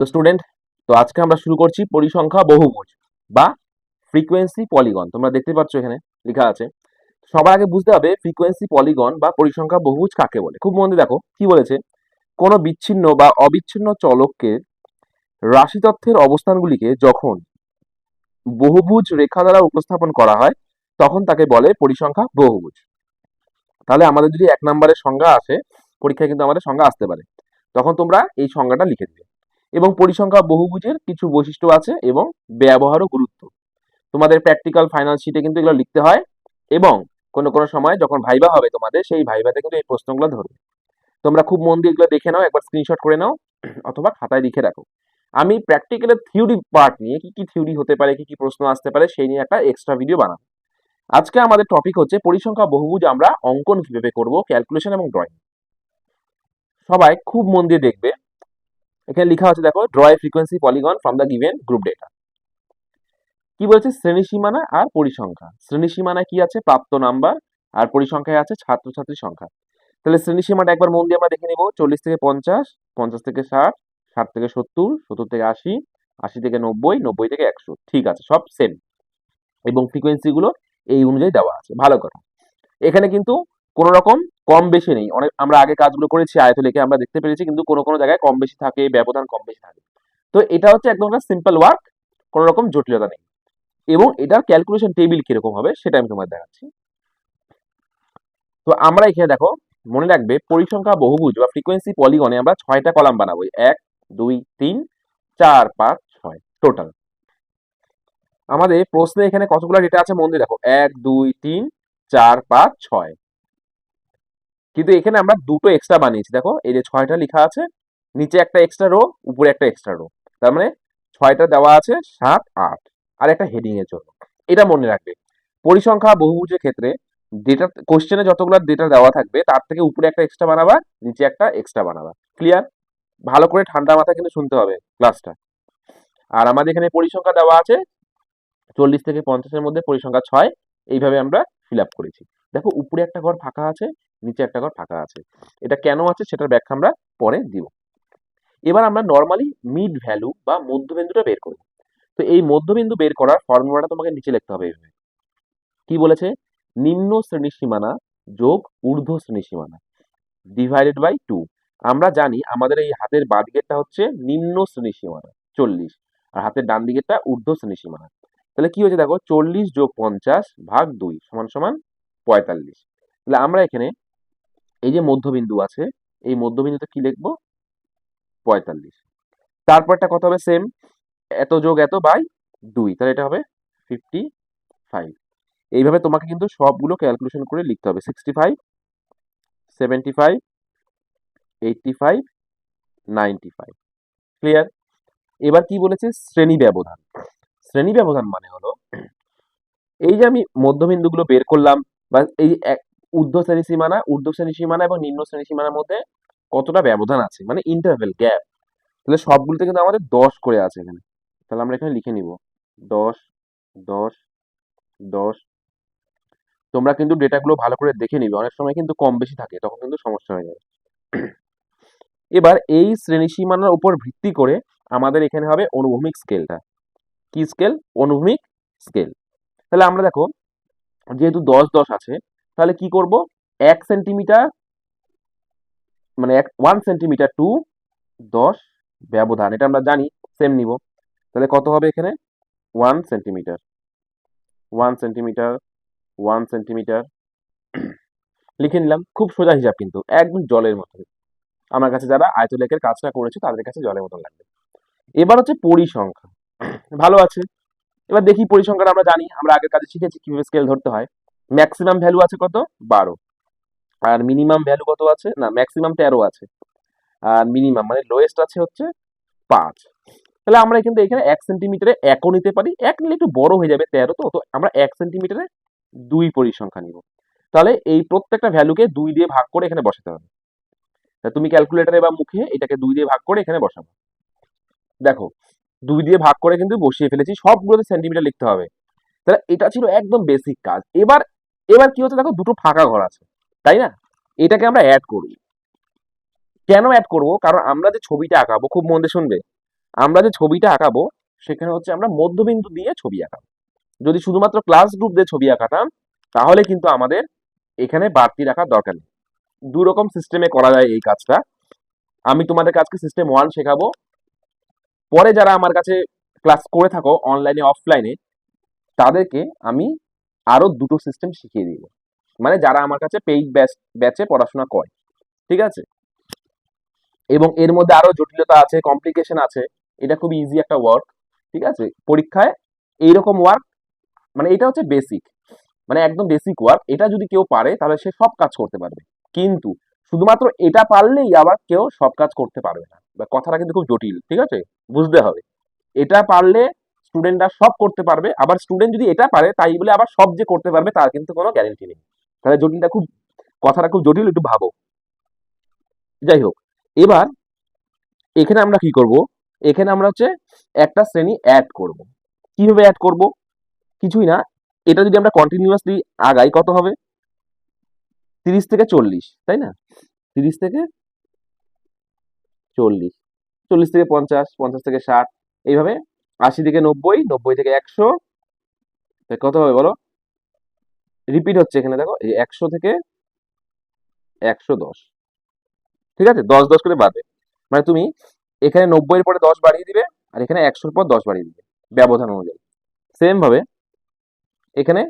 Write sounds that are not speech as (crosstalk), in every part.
তো স্টুডেন্ট তো আজকে আমরা শুরু করছি পরিসংখ্যা বহুভুজ বা ফ্রিকোয়েন্সি পলিগন তোমরা দেখতে পাচ্ছ এখানে লেখা আছে। সবার আগে বুঝতে হবে ফ্রিকোয়েন্সি পলিগন বা পরিসংখ্যা বহুভুজ কাকে বলে? খুব মন দিয়ে দেখো, কি বলেছে? কোনো বিচ্ছিন্ন বা অবিচ্ছিন্ন চলককে রাশি তথ্যের অবস্থানগুলিকে যখন বহুভুজ রেখা দ্বারা উপস্থাপন করা হয়, তখন তাকে বলে পরিসংখ্যা বহুভুজ। তাহলে আমাদের যদি এক নম্বরের সংজ্ঞা আসে, পরীক্ষায় কিন্তু আমাদের সংজ্ঞা আসতে পারে। তখন তোমরা এই সংজ্ঞাটা লিখে দিবে। এবং পরিসংখ্যা বহুভুজের কিছু বৈশিষ্ট্য আছে এবং ব্যবহারও গুরুত্ব। তোমাদের প্র্যাকটিক্যাল ফাইনাল শিটে কিন্তু এগুলো লিখতে হয় এবং কোনো কোনো সময় যখন ভাইবা হবে তোমাদের, সেই ভাইবাতে কিন্তু এই প্রশ্নগুলো ধরবে। তোমরা খুব মন দিয়ে এগুলো দেখে নাও, একবার স্ক্রিনশট করে নাও, অথবা খাতায় লিখে রাখো। আমি প্র্যাকটিক্যালের থিওরি পার্ট নিয়ে কি কি থিওরি হতে পারে, কি কি প্রশ্ন আসতে পারে, সেই নিয়ে একটা এক্সট্রা ভিডিও বানাবো। আজকে আমাদের টপিক হচ্ছে পরিসংখ্যা বহুভুজ আমরা অঙ্কন কীভাবে করব ক্যালকুলেশন এবং ড্রয়িং সবাই খুব মন দিয়ে দেখবে। এখানে লেখা আছে, দেখো draw a frequency polygon from the given group data কি বলছে? শ্রেণি সীমানা আর পরিসংখ্যা। শ্রেণি সীমানায় কি আছে? প্রাপ্ত নাম্বার আর পরিসংখ্যায় আছে ছাত্রছাত্রীর সংখ্যা। তাহলে শ্রেণি সীমাটা একবার মন দিয়ে আমরা দেখে নিব। চল্লিশ থেকে পঞ্চাশ পঞ্চাশ থেকে ষাট ষাট থেকে সত্তর সত্তর থেকে আশি আশি থেকে নব্বই নব্বই থেকে একশো। ঠিক আছে, সব সেম এবং ফ্রিকোয়েন্সি গুলো এই অনুযায়ী দেওয়া আছে। ভালো কথা। এখানে কিন্তু কোনো রকম কম বেশি নেই। অনেক আমরা আগে কাজগুলো করেছি আয়ত লিখে আমরা দেখতে পেরেছি, কিন্তু কোনো কোনো জায়গায় কম বেশি থাকে, ব্যবধান কম বেশি থাকে। তো এটা হচ্ছে একদম একটা সিম্পল ওয়ার্ক কোনো রকম জটিলতা নেই। এবং এটার ক্যালকুলেশন টেবিল কীরকম হবে, সেটা আমি তোমাদের দেখাচ্ছি। তো আমরা এখানে দেখো, মনে রাখবে, পরিসংখ্যা বহুভুজ বা ফ্রিকোয়েন্সি পলিগনে আমরা ছয়টা কলাম বানাবো। এক, দুই, তিন, চার, পাঁচ, ছয় টোটাল আমাদের প্রশ্নে এখানে কতগুলো ডেটা আছে মন দিয়ে দেখো। এক, দুই, তিন, চার, পাঁচ, ছয়। কিন্তু এখানে আমরা দুটো এক্সট্রা বানিয়েছি। দেখো, এই যে ছয়টা লেখা আছে, নিচে একটা এক্সট্রা রো উপরে একটা এক্সট্রা রো তার মানে ছয়টা দেওয়া আছে, সাত, আট। আর একটা হেডিং এর জন্য। এটা মনে রাখবে। পরিসংখ্যা বহুভুজের ক্ষেত্রে ডেটা কোশ্চেনে যতগুলো ডেটা দেওয়া থাকবে, তার থেকে উপরে একটা এক্সট্রা বানাবা, নিচে একটা এক্সট্রা বানাবা। ক্লিয়ার ভালো করে ঠান্ডা মাথা কিন্তু শুনতে হবে ক্লাসটা আর আমাদের এখানে পরিসংখ্যা দেওয়া আছে, চল্লিশ থেকে পঞ্চাশের মধ্যে পরিসংখ্যা ছয়, এইভাবে আমরা ফিল আপ করেছি। দেখো, উপরে একটা ঘর ফাঁকা আছে, নিচে একটা ঘর ফাঁকা আছে। এটা কেন আছে সেটার ব্যাখ্যা আমরা পরে দিব। এবার আমরা নর্মালি মিড ভ্যালু বা মধ্যবিন্দুটা বের করব তো এই মধ্যবিন্দু বের করার ফর্মুলাটা তোমাকে নিচে লিখতে হবে এইভাবে। কি বলেছে? নিম্ন শ্রেণি সীমানা যোগ ঊর্ধ্ব শ্রেণি সীমানা ডিভাইডেড বাই টু আমরা জানি আমাদের এই হাতের বাঁ দিকেরটা হচ্ছে নিম্ন শ্রেণি সীমানা, চল্লিশ। আর হাতের ডান দিকেরটা ঊর্ধ্ব শ্রেণি সীমানা। তাহলে কি হয়েছে দেখো? চল্লিশ যোগ পঞ্চাশ ভাগ দুই, সমান সমান পঁয়তাল্লিশ। তাহলে আমরা এখানে এই যে মধ্যবিন্দু আছে, এই মধ্যবিন্দুতে কি লিখব? পঁয়তাল্লিশ। তারপরটা কত হবে? সেম এত যোগ এত বাই দুই। তাহলে এটা হবে ফিফটি ফাইভ এইভাবে তোমাকে কিন্তু সবগুলো ক্যালকুলেশন করে লিখতে হবে। Sixty five seventy five eighty five ninety five clear এবার কি বলেছে? শ্রেণি ব্যবধান। শ্রেণি ব্যবধান মানে হলো, এই যে আমি মধ্যবিন্দুগুলো বের করলাম বা এই ঊর্ধ্ব শ্রেণি সীমানা, ঊর্ধ্ব শ্রেণি সীমানা এবং নিম্ন শ্রেণি সীমানার মধ্যে কতটা ব্যবধান আছে? মানে ইন্টারভেল গ্যাপ তাহলে সবগুলোতে কিন্তু আমাদের দশ করে আছে এখানে। তাহলে আমরা এখানে লিখে নিব। দশ দশ দশ। তোমরা কিন্তু ডেটাগুলো ভালো করে দেখে নিবে। অনেক সময় কিন্তু কম বেশি থাকে, তখন কিন্তু সমস্যা হয়ে যাবে। এবার এই শ্রেণি সীমানার উপর ভিত্তি করে আমাদের এখানে হবে অনুভূমিক স্কেলটা কি স্কেল অনুভূমিক স্কেল তাহলে আমরা দেখো যেহেতু দশ দশ আছে, তাহলে কি করব? এক সেন্টিমিটার মানে এক ওয়ান সেন্টিমিটার টু দশ ব্যবধান। এটা আমরা জানি সেম নিব। তাহলে কত হবে এখানে? One centimetre one centimetre one centimetre লিখে নিলাম, খুব সোজা হিসাব কিন্তু, একদম জলের মতো। আমার কাছে যারা আয়তলেখের কাজটা করেছে, তাদের কাছে জলের মতো লাগবে। এবার হচ্ছে পরিসংখ্যা। ভালো আছে। এবার দেখি পরিসংখ্যান আমরা জানি, আমরা আগের কাজে শিখেছি কীভাবে স্কেল ধরতে হয়। ম্যাক্সিমাম ভ্যালু আছে কত? বারো। আর মিনিমাম ভ্যালু কত আছে? না ম্যাক্সিমাম তেরো আছে। আর মিনিমাম মানে লোয়েস্ট আছে হচ্ছে পাঁচ। তাহলে আমরা কিন্তু এখানে এক সেন্টিমিটারে একও নিতে পারি। এক নিলে একটু বড় হয়ে যাবে তেরো তো তো আমরা এক সেন্টিমিটারে দুই পরিসংখ্যা নিব। তাহলে এই প্রত্যেকটা ভ্যালুকে দুই দিয়ে ভাগ করে এখানে বসাতে হবে। তুমি ক্যালকুলেটারে বা মুখে এটাকে দুই দিয়ে ভাগ করে এখানে বসাবো। দেখো দুই দিয়ে ভাগ করে কিন্তু বসিয়ে ফেলেছি। সবগুলোতে সেন্টিমিটার লিখতে হবে। তাহলে এটা ছিল একদম বেসিক কাজ। এবার এবার কি হচ্ছে দেখো, দুটো ফাঁকা ঘর আছে, তাই না? এটাকে আমরা অ্যাড করি। কেন অ্যাড করব? কারণ আমরা যে ছবিটা আঁকাবো, খুব মন দিয়ে শুনবে, আমরা যে ছবিটা আঁকাবো, সেখানে হচ্ছে আমরা মধ্যবিন্দু দিয়ে ছবি আঁকাবো। যদি শুধুমাত্র ক্লাস গ্রুপ দিয়ে ছবি আঁকাতাম, তাহলে কিন্তু আমাদের এখানে বাড়তি রাখার দরকার নেই। দু রকম সিস্টেমে করা যায় এই কাজটা। আমি তোমাদের কাজকে সিস্টেম ওয়ান শেখাবো। পরে যারা আমার কাছে ক্লাস করে থাকো অনলাইনে অফলাইনে তাদেরকে আমি আরও দুটো সিস্টেম শিখিয়ে দিব। মানে যারা আমার কাছে পেইড ব্যাচ ব্যাচে পড়াশোনা করে, ঠিক আছে? এবং এর মধ্যে আরও জটিলতা আছে কমপ্লিকেশন আছে, এটা খুব ইজি একটা ওয়ার্ক ঠিক আছে? পরীক্ষায় এইরকম ওয়ার্ক মানে এটা হচ্ছে বেসিক মানে একদম বেসিক ওয়ার্ক এটা যদি কেউ পারে, তাহলে সে সব কাজ করতে পারবে। কিন্তু শুধুমাত্র এটা পারলেই আবার কেউ সব কাজ করতে পারবে না। বা কথাটা কিন্তু খুব জটিল, ঠিক আছে? বুঝতে হবে। এটা পারলে স্টুডেন্টরা সব করতে পারবে, আবার স্টুডেন্ট যদি এটা পারে, তাই বলে আবার সব যে করতে পারবে, তার কিন্তু কোনো গ্যারেন্টি নেই। তাহলে জটিলটা খুব, কথাটা খুব জটিল, একটু ভাবো। যাই হোক, এবার এখানে আমরা কি করব? এখানে আমরা হচ্ছে একটা শ্রেণি অ্যাড করব। কীভাবে অ্যাড করব? কিছুই না। এটা যদি আমরা কন্টিনিউয়াসলি আগাই, কত হবে? তিরিশ থেকে চল্লিশ, তাই না? তিরিশ থেকে চল্লিশ চল্লিশ থেকে পঞ্চাশ পঞ্চাশ থেকে ষাট, এইভাবে আশি থেকে নব্বই নব্বই থেকে একশো। কত হবে বলো? রিপিট হচ্ছে এখানে, দেখো, এই একশো থেকে একশো দশ। ঠিক আছে? দশ দশ করে বাড়বে মানে তুমি এখানে নব্বইয়ের পরে দশ বাড়িয়ে দিবে, আর এখানে একশোর পর দশ বাড়িয়ে দিবে, ব্যবধান অনুযায়ী। সেম ভাবে এখানে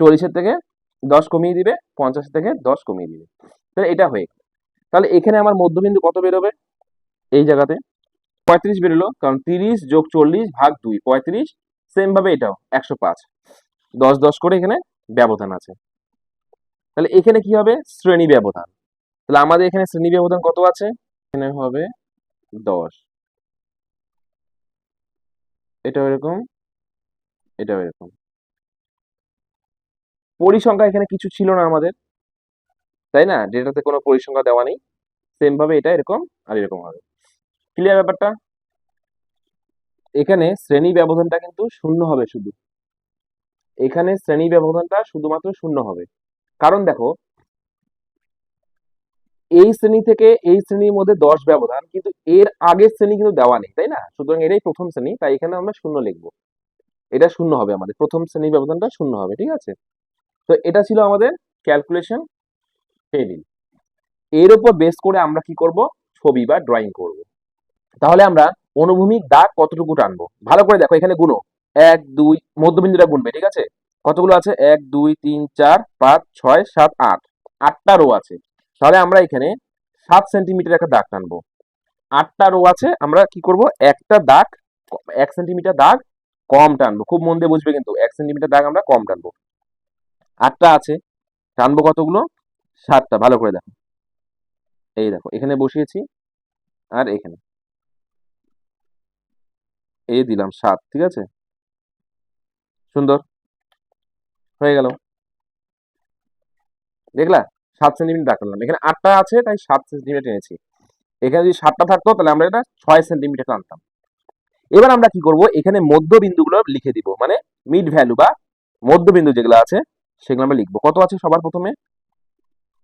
চল্লিশের থেকে দশ কমিয়ে দিবে, পঞ্চাশ থেকে দশ কমিয়ে দিবে। তাহলে এটা হয়ে তাহলে এখানে আমার মধ্যবিন্দু কত বেরোবে? এই জায়গাতে। পঁয়ত্রিশ বেরোলো, কারণ তিরিশ যোগ চল্লিশ ভাগ দুই, পঁয়ত্রিশ সেম ভাবে এটাও, একশো পাঁচ। দশ দশ করে এখানে ব্যবধান আছে। তাহলে এখানে কি হবে? শ্রেণি ব্যবধান। তাহলে আমাদের এখানে শ্রেণি ব্যবধান কত আছে? এখানে হবে দশ। এটাও এরকম এটাও এরকম। পরিসংখ্যা এখানে কিছু ছিল না আমাদের, তাই না? ডেটাতে কোনো পরিসংখ্যা দেওয়া নেই। সেম ভাবে এটা এরকম আর এরকম হবে। ক্লিয়ার ব্যাপারটা? এখানে শ্রেণি ব্যবধানটা কিন্তু শূন্য হবে শুধু। এখানে শ্রেণি ব্যবধানটা শুধুমাত্র শূন্য হবে। কারণ দেখো, এই শ্রেণি থেকে এই শ্রেণির মধ্যে দশ ব্যবধান, কিন্তু এর আগের শ্রেণি কিন্তু দেওয়া নেই, তাই না? সুতরাং এটাই প্রথম শ্রেণি, তাই এখানে আমরা শূন্য লিখব। এটা শূন্য হবে আমাদের। প্রথম শ্রেণি ব্যবধানটা শূন্য হবে, ঠিক আছে? তো এটা ছিল আমাদের ক্যালকুলেশন টেবিলের উপর বেস করে আমরা কি করব? ছবি বা ড্রয়িং করব। তাহলে আমরা অনুভূমিক দাগ কতটুকু টানবো? ভালো করে দেখো, এখানে গুনো। এক, দুই, মধ্যবিন্দুটা গুনবে, ঠিক আছে? কতগুলো আছে? এক, দুই, তিন, চার, পাঁচ, ছয়, সাত, আট। আটটা রো আছে। তাহলে আমরা এখানে সাত সেন্টিমিটার একটা দাগ টানবো। আটটা রো আছে, আমরা কি করব? একটা দাগ, এক সেন্টিমিটার দাগ কম টানবো। খুব মন দিয়ে বুঝবে কিন্তু, এক সেন্টিমিটার দাগ আমরা কম টানবো। আটটা আছে। টানবো কতগুলো? সাতটা। ভালো করে দেখো। এই দেখো, এখানে বসিয়েছি আর এখানে। এই দিলাম সাত, ঠিক আছে? সুন্দর। হয়ে গেল। দেখলা? সাত সেন্টিমিটার দাগ এখানে আটটা আছে, তাই সাত সেন্টিমিটার টেনেছি। এখানে যদি সাতটা থাকতো, তাহলে আমরা এটা ছয় সেন্টিমিটার টানতাম। এবার আমরা কি করব? এখানে মধ্যবিন্দুগুলো লিখে দিব। মানে মিড ভ্যালু বা মধ্যবিন্দু যেগুলো আছে সেগুলো আমরা লিখব। কত আছে সবার প্রথমে?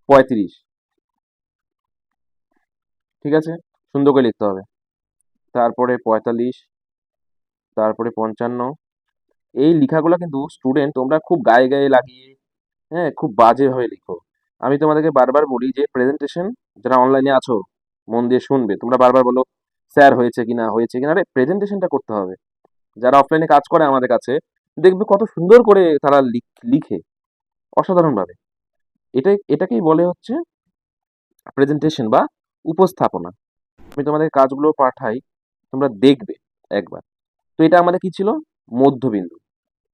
পঁয়ত্রিশ। ঠিক আছে? সুন্দর করে লিখতে হবে। তারপরে পঁয়তাল্লিশ, তারপরে পঞ্চান্ন। এই লেখাগুলো কিন্তু স্টুডেন্ট তোমরা খুব গায়ে গায়ে লাগিয়ে হ্যাঁ খুব বাজেভাবে লিখো। আমি তোমাদেরকে বারবার বলি যে প্রেজেন্টেশন যারা অনলাইনে আছো, মন দিয়ে শুনবে, তোমরা বারবার বলো, স্যার হয়েছে কি না হয়েছে কিনা? আরে প্রেজেন্টেশনটা করতে হবে। যারা অফলাইনে কাজ করে আমাদের কাছে, দেখবে কত সুন্দর করে তারা লিখে। অসাধারণভাবে। এটাই, এটাকেই বলে হচ্ছে প্রেজেন্টেশন বা উপস্থাপনা। আমি তোমাদের কাজগুলো পাঠাই, তোমরা দেখবে একবার। তো এটা আমাদের কি ছিল? মধ্যবিন্দু।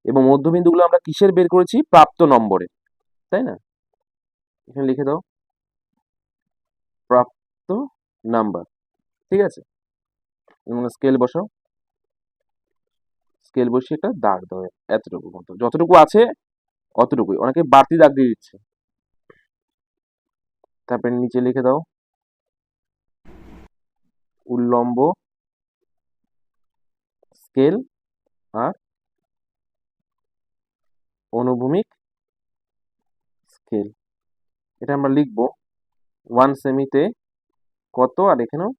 এবং মধ্যবিন্দুগুলো আমরা কিসের বের করেছি? প্রাপ্ত নম্বরে তাই না? এখানে লিখে দাও। প্রাপ্ত নাম্বার। ঠিক আছে? স্কেল বসাও। স্কেল বসিয়ে একটা দাগ দাও, এতটুকু মতো। যতটুকু আছে অতটুকুই। অনেকে বাড়তি দাগ দিয়ে দিচ্ছে। তারপরে নিচে লিখে দাও। উল্লম্ব স্কেল আর অনুভূমিক স্কেল। এটা আমরা লিখব। ওয়ান সেমিতে কত? আর এখানেও?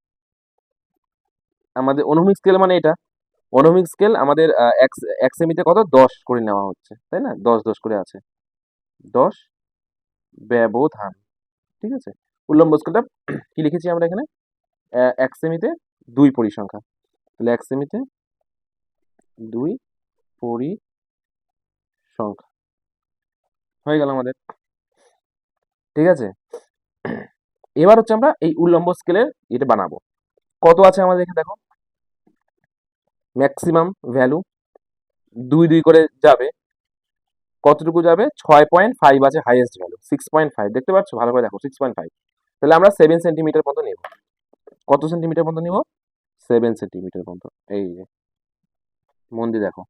আমাদের অনুভূমিক স্কেল মানে এটা। অনুভূমিক স্কেল আমাদের এক সেমিতে কত? দশ করে নেওয়া হচ্ছে, তাই না? দশ দশ করে আছে। দশ ব্যবধান, ঠিক আছে? উল্লম্ব স্কেলটা (clears throat) কি লিখেছি আমরা এখানে? এক সেমিতে দুই পরিসংখ্যা। তাহলে এক সেমিতে দুই পরিসংখ্যা। হয়ে গেল আমাদের। ঠিক আছে? (clears throat) এবার হচ্ছে আমরা এই উল্লম্ব স্কেলের এটা বানাবো। কত আছে আমাদের এখানে? দেখো। ম্যাক্সিমাম ভ্যালু দুই দুই করে যাবে। কতটুকু যাবে? ছয় পয়েন্ট ফাইভ আছে highest value six point five দেখতে পাচ্ছ? ভালো করে দেখো সিক্স পয়েন্ট ফাইভ তাহলে আমরা সেভেন সেন্টিমিটার পর্যন্ত নেব। কত সেন্টিমিটার পর্যন্ত নিব? সেভেন সেন্টিমিটার পর্যন্ত। এই যে, মন দিয়ে দেখো।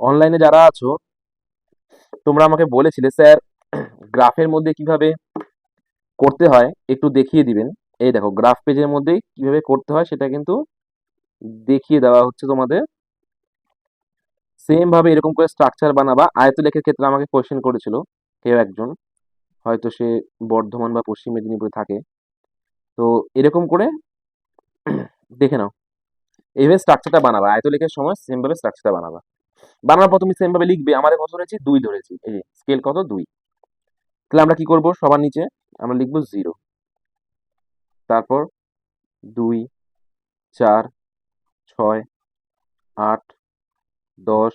অনলাইনে যারা আছো, তোমরা আমাকে বলেছিলে, স্যার, গ্রাফের মধ্যে কীভাবে করতে হয়, একটু দেখিয়ে দিবেন। এই দেখো গ্রাফ পেজের মধ্যে কীভাবে করতে হয় সেটা কিন্তু দেখিয়ে দেওয়া হচ্ছে তোমাদের। সেম ভাবে এরকম করে স্ট্রাকচার বানাবা। আয়তলেখের ক্ষেত্রে আমাকে কোয়েশ্চেন করেছিল কেউ একজন, হয়তো সে বর্ধমান বা পশ্চিম মেদিনীপুরে থাকে। তো এরকম করে দেখে নাও। এইভাবে স্ট্রাকচারটা বানাবা। আয়তলেখের সময় সেম ভাবে স্ট্রাকচারটা বানাবা। বানানোর পর তুমি সেম ভাবে লিখবে, আমাদের কত ধরেছি? দুই ধরেছি। এই স্কেল কত? দুই। তাহলে আমরা কি করব? সবার নিচে আমরা লিখব জিরো তারপর দুই, চার, ছয়, আট, দশ,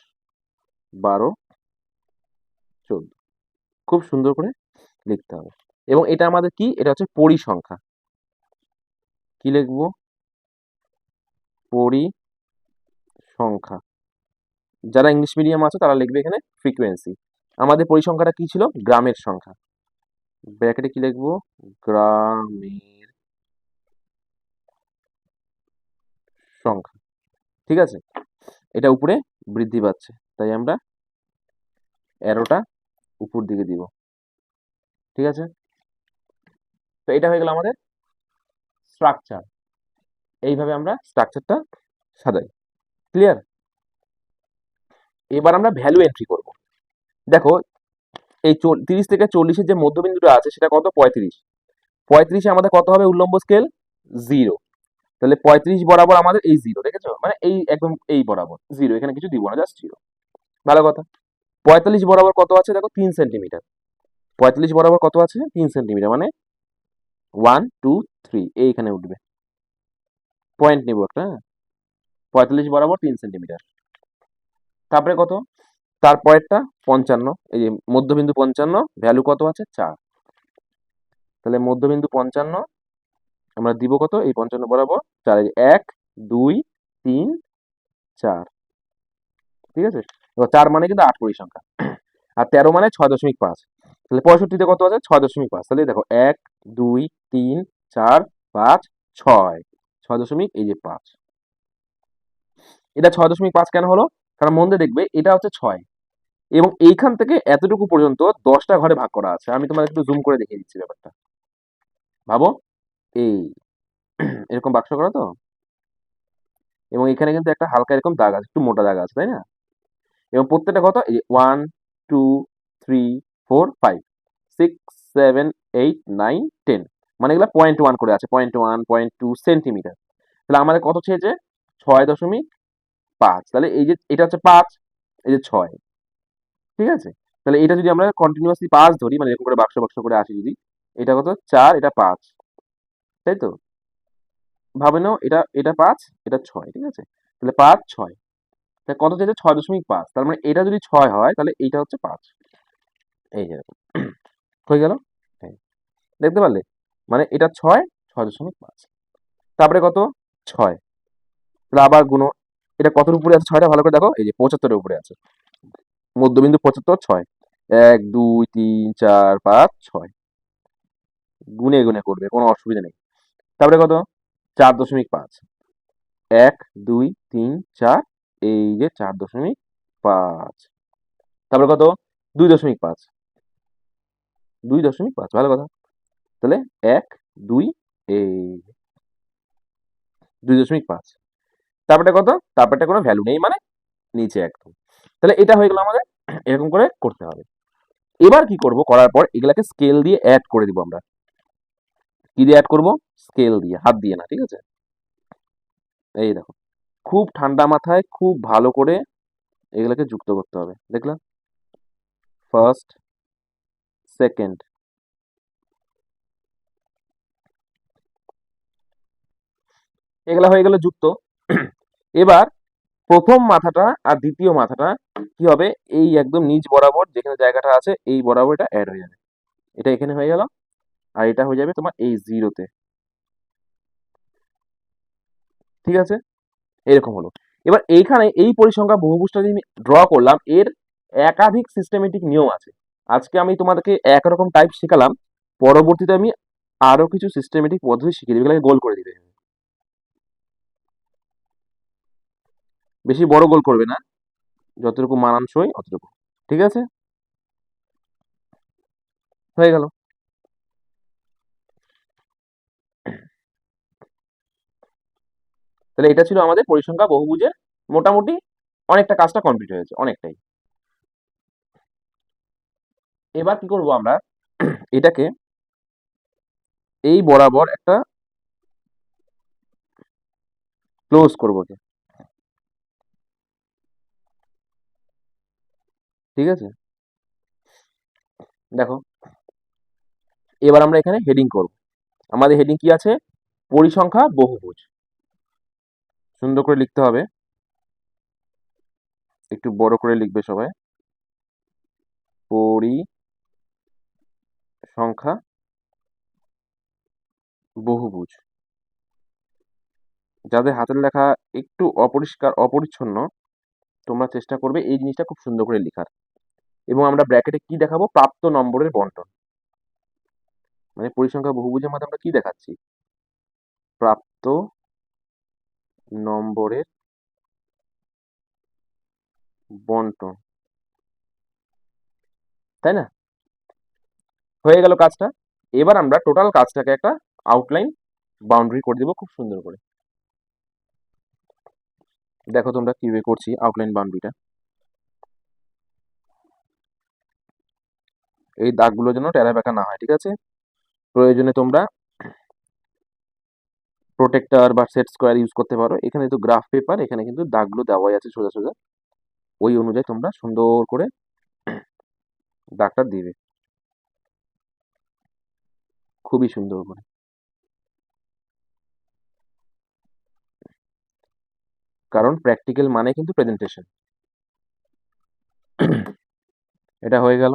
বারো, চোদ্দ। খুব সুন্দর করে লিখতে হবে। এবং এটা আমাদের কি? এটা হচ্ছে পরিসংখ্যা। কি লিখব? পরিসংখ্যা। যারা ইংলিশ মিডিয়াম আছে, তারা লিখবে এখানে ফ্রিকোয়েন্সি আমাদের পরিসংখ্যাটা কি ছিল? গ্রামের সংখ্যা। ব্র্যাকেটে কি লিখব? গ্রামের সংখ্যা। ঠিক আছে? এটা উপরে বৃদ্ধি পাচ্ছে, তাই আমরা অ্যারোটা উপর দিকে দিব। ঠিক আছে? তো এটা হয়ে গেল আমাদের স্ট্রাকচার এইভাবে আমরা স্ট্রাকচারটা সাজাই। ক্লিয়ার এবার আমরা ভ্যালু এন্ট্রি করব। দেখো, এই তিরিশ থেকে চল্লিশের যে মধ্যবিন্দুটা আছে, সেটা কত? পঁয়ত্রিশ। পঁয়ত্রিশে আমাদের কত হবে? উল্লম্ব স্কেল জিরো তাহলে পঁয়ত্রিশ বরাবর আমাদের এই জিরো দেখেছ? মানে এই একদম এই বরাবর জিরো এখানে কিছু দিব না জাস্ট জিরো ভালো কথা। পঁয়তাল্লিশ বরাবর কত আছে? দেখো, তিন সেন্টিমিটার পঁয়তাল্লিশ বরাবর কত আছে? তিন সেন্টিমিটার মানে ওয়ান টু থ্রি এইখানে উঠবে। পয়েন্ট নেব একটা হ্যাঁ? পঁয়তাল্লিশ বরাবর তিন সেন্টিমিটার তারপরে কত? তারপরেরটা পঞ্চান্ন। এই যে মধ্যবিন্দু পঞ্চান্ন ভ্যালু কত আছে? চার। তাহলে মধ্যবিন্দু পঞ্চান্ন আমরা দিব কত? এই পঞ্চান্ন বরাবর। চার এক, দুই, তিন, চার। ঠিক আছে? এবার চার মানে কিন্তু আট পরিসংখ্যা আর তেরো মানে ছয় দশমিক পাঁচ। তাহলে পঁয়ষট্টিতে কত আছে? ছয় দশমিক পাঁচ। তাহলে দেখো, এক, দুই, তিন, চার, পাঁচ, ছয়। ছয় দশমিক এই যে পাঁচ। এটা ছয় দশমিক পাঁচ কেন হলো? কারণ মন দিয়ে দেখবে, এটা হচ্ছে ছয়। এবং এইখান থেকে এতটুকু পর্যন্ত দশটা ঘরে ভাগ করা আছে। আমি তোমার একটু জুম করে দেখিয়ে দিচ্ছি ব্যাপারটা। ভাবো? এই (clears throat) এরকম বাক্স করা তো? এবং এখানে কিন্তু একটা হালকা এরকম দাগ আছে, একটু মোটা দাগ আছে, তাই না? এবং প্রত্যেকটা কত? এই one two three four five six seven eight nine ten মানে এগুলো পয়েন্ট ওয়ান করে আছে point one point two centimetre তাহলে আমাদের কত চেয়েছে ছয় দশমিক পাঁচ। তাহলে এই যে, এটা হচ্ছে পাঁচ, এই যে ছয়। ঠিক আছে? তাহলে এটা যদি আমরা কন্টিনিউয়াসলি পাঁচ ধরি মানে এরকম করে বাক্স বাক্স করে আসি যদি, এটা কত? চার, এটা পাঁচ। তাই তো? ভাবে নাও, এটা এটা পাঁচ, এটা ছয়, ঠিক আছে? তাহলে পাঁচ, ছয়। তাহলে কত চেয়েছে ছয় দশমিক পাঁচ। তার মানে এটা যদি ছয় হয়, তাহলে এইটা হচ্ছে পাঁচ। এই যেরকম (clears throat) হয়ে গেল? দেখতে পারলে? মানে এটা ছয় ছয় দশমিক পাঁচ। তারপরে কত? ছয়। তাহলে আবার গুণ। এটা কতর উপরে আছে? ছয়টা, ভালো করে দেখো। এই যে পঁচাত্তরের উপরে আছে। মধ্যবিন্দু পঁচাত্তর, ছয়। এক, দুই, তিন, চার, পাঁচ, ছয়। গুনে গুনে করবে, কোনো অসুবিধা নেই। তারপরে কত? চার দশমিক পাঁচ। এক, দুই, তিন, চার, এই যে চার দশমিক পাঁচ। তারপরে কত? দুই দশমিক পাঁচ। দুই দশমিক পাঁচ, ভালো কথা। তাহলে এক, দুই, এই দুই দশমিক পাঁচ। তারপরে কত? তারপরটা কোনো ভ্যালু নেই মানে নিচে একদম। তাহলে এটা হয়ে গেল আমাদের এরকম করে করতে হবে। এবার কি করব? করার পর এগুলাকে স্কেল দিয়ে অ্যাড করে দিব আমরা। কি দিয়ে অ্যাড করব? স্কেল দিয়ে, হাত দিয়ে না, ঠিক আছে? এই দেখো, খুব ঠান্ডা মাথায় খুব ভালো করে এগুলোকে যুক্ত করতে হবে, দেখলাম? ফার্স্ট সেকেন্ড এগুলা হয়ে গেল যুক্ত। এবার প্রথম মাথাটা আর দ্বিতীয় মাথাটা কি হবে? এই একদম নিচ বরাবর যেখানে জায়গাটা আছে, এই বরাবর এটা অ্যাড হয়ে যাবে। এটা এখানে হয়ে গেল। আর এটা হয়ে যাবে তোমার এই জিরোতে ঠিক আছে? এরকম হলো। এবার এইখানে এই পরিসংখ্যা বহুভুজটা যদি আমি ড্র করলাম, এর একাধিক সিস্টেমেটিক নিয়ম আছে। আজকে আমি তোমাদেরকে একরকম টাইপ শেখালাম, পরবর্তীতে আমি আরও কিছু সিস্টেমেটিক পদ্ধতি শিখিয়ে দেবো গোল করে দিবে বেশি বড় গোল করবে না। যতটুকু মানানসই অতটুকু। ঠিক আছে? হয়ে গেল। তাহলে এটা ছিল আমাদের পরিসংখ্যা বহুভুজের মোটামুটি অনেকটা কাজটা কমপ্লিট হয়েছে, অনেকটাই। এবার কি করব আমরা? এটাকে এই বরাবর একটা ক্লোজ করব ঠিক আছে? দেখো, এবার আমরা এখানে হেডিং করব। আমাদের হেডিং কি আছে? পরিসংখ্যা বহুভুজ। সুন্দর করে লিখতে হবে। একটু বড় করে লিখবে সবাই। পরি সংখ্যা বহুভুজ। যাদের হাতের লেখা একটু অপরিষ্কার, অপরিচ্ছন্ন, তোমরা চেষ্টা করবে এই জিনিসটা খুব সুন্দর করে লেখার। এবং আমরা ব্র্যাকেটে কি দেখাবো? প্রাপ্ত নম্বরের বন্টন। মানে পরিসংখ্যা বহুভুজের মধ্যে আমরা কি দেখাচ্ছি? প্রাপ্ত নম্বরের বন্টন। তাই না? হয়ে গেল কাজটা। এবার আমরা টোটাল কাজটাকে একটা আউটলাইন বাউন্ডারি করে দেবো খুব সুন্দর করে। দেখো তোমরা কীভাবে করছি আউটলাইন বাউন্ডারিটা এই দাগগুলো যেন টেরা বেঁকা না হয়, ঠিক আছে? প্রয়োজনে তোমরা প্রোটেক্টর বা সেট স্কোয়ার ইউজ করতে পারো। এখানে তো গ্রাফ পেপার এখানে কিন্তু দাগগুলো দেওয়াই আছে সোজা সোজা। ওই অনুযায়ী তোমরা সুন্দর করে দাগটা দিবে। খুবই সুন্দর করে। কারণ প্র্যাকটিক্যাল মানে কিন্তু প্রেজেন্টেশন এটা হয়ে গেল।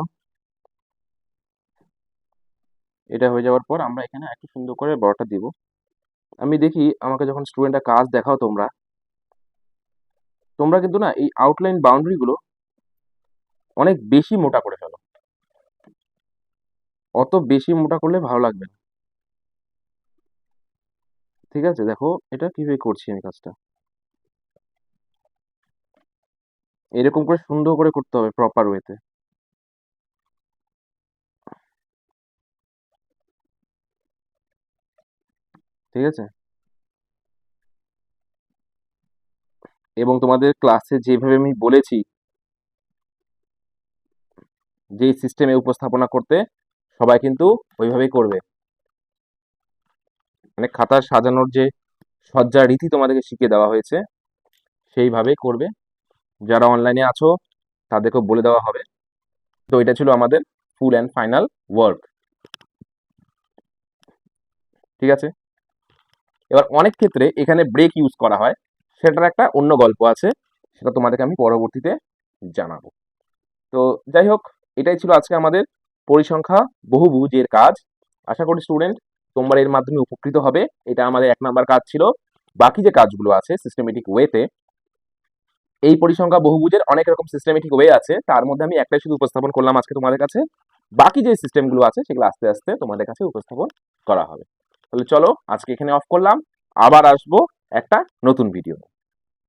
এটা হয়ে যাওয়ার পর আমরা এখানে একটু সুন্দর করে বড়টা দিব। আমি দেখি আমাকে যখন স্টুডেন্টরা কাজ দেখাও তোমরা তোমরা কিন্তু না এই আউটলাইন বাউন্ডারিগুলো অনেক বেশি মোটা করে ফেলো। অত বেশি মোটা করলে ভালো লাগবে না। ঠিক আছে, দেখো এটা কীভাবে করছি আমি কাজটা। এরকম করে সুন্দর করে করতে হবে প্রপার ওয়েতে ঠিক আছে? এবং তোমাদের ক্লাসে যেভাবে আমি বলেছি যে সিস্টেমে উপস্থাপনা করতে, সবাই কিন্তু ওইভাবেই করবে। মানে খাতা সাজানোর যে সজ্জা রীতি তোমাদেরকে শিখিয়ে দেওয়া হয়েছে, সেইভাবেই করবে। যারা অনলাইনে আছো, তাদেরকেও বলে দেওয়া হবে। তো এটা ছিল আমাদের ফুল অ্যান্ড ফাইনাল ওয়ার্ক ঠিক আছে? এবার অনেক ক্ষেত্রে এখানে ব্রেক ইউজ করা হয়। সেটার একটা অন্য গল্প আছে, সেটা তোমাদেরকে আমি পরবর্তীতে জানাব। তো যাই হোক, এটাই ছিল আজকে আমাদের পরিসংখ্যা বহুভুজের কাজ। আশা করি স্টুডেন্ট তোমরা এর মাধ্যমে উপকৃত হবে। এটা আমাদের এক নাম্বার কাজ ছিল। বাকি যে কাজগুলো আছে সিস্টেমেটিক ওয়েতে এই পরিসংখ্যা বহুভুজের অনেক রকম সিস্টেমেটিক ওয়ে আছে। তার মধ্যে আমি একটাই শুধু উপস্থাপন করলাম আজকে তোমাদের কাছে। বাকি যে সিস্টেমগুলো আছে, সেগুলো আস্তে আস্তে তোমাদের কাছে উপস্থাপন করা হবে। তাহলে চলো আজকে এখানে অফ করলাম। আবার আসব একটা নতুন ভিডিও